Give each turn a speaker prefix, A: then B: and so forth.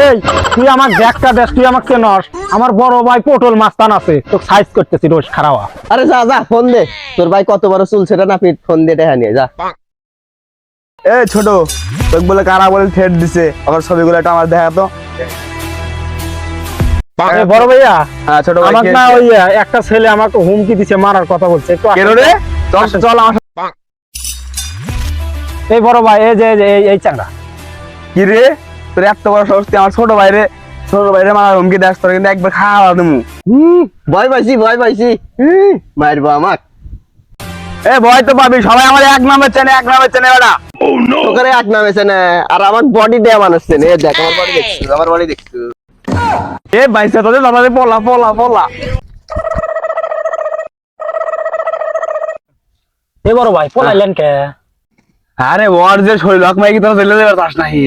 A: এই তুই আমার ব্যাগটা দেশ তুই আমার বড় ভাই পটল মাস্তান আছে তো সাইজ করতেছি রোজ খারাওয়া।
B: আরে যা যা ফোন দে। তোর ভাই কত বড় চুল সেটা না পিট ফোন দিয়ে দেখা নিয়ে যা।
C: এ ছোট তোকে বলে কারা বলে থ্রেড দিছে? আমার ছবিগুলো একটা আমার দেখা তো।
A: বড় ভাইয়া
C: হ্যাঁ ছোট ভাই
A: আমার না ওই একটা ছেলে আমাকে হুমকি দিছে মারার কথা বলছে একটু
C: কেন রে চল। চল আমার
A: এই বড় ভাই এই যে এই যে, এই- এই চাঙ্গা
C: কি রে? তোর এত বড় সাহস তুই আমার ছোট ভাইরে ছোট ভাইরে মারা হুমকি দেখ তোর কিন্তু একবার খাওয়া দেবো।
B: ভয় পাইছি ভয় পাইছি। মারবো আমাক।
C: এ ভয় তো পাবি সবাই আমার এক নামে চেনে এক নামে চেনে বেটা।
B: তোকে এক নামেছে না আর আমার বডি দেয়া মানুষ চেনে। দেখ আমার বডি দেখছিস আমার বডি দেখছিস
C: এ বাইসে তোদের দাদা পলা পলা পলা
A: এই বড় ভাই পলাইলেন কে?
C: আরে ওর যে শরীর লক মাইকি তোর চলে যাবে চাস নাহি।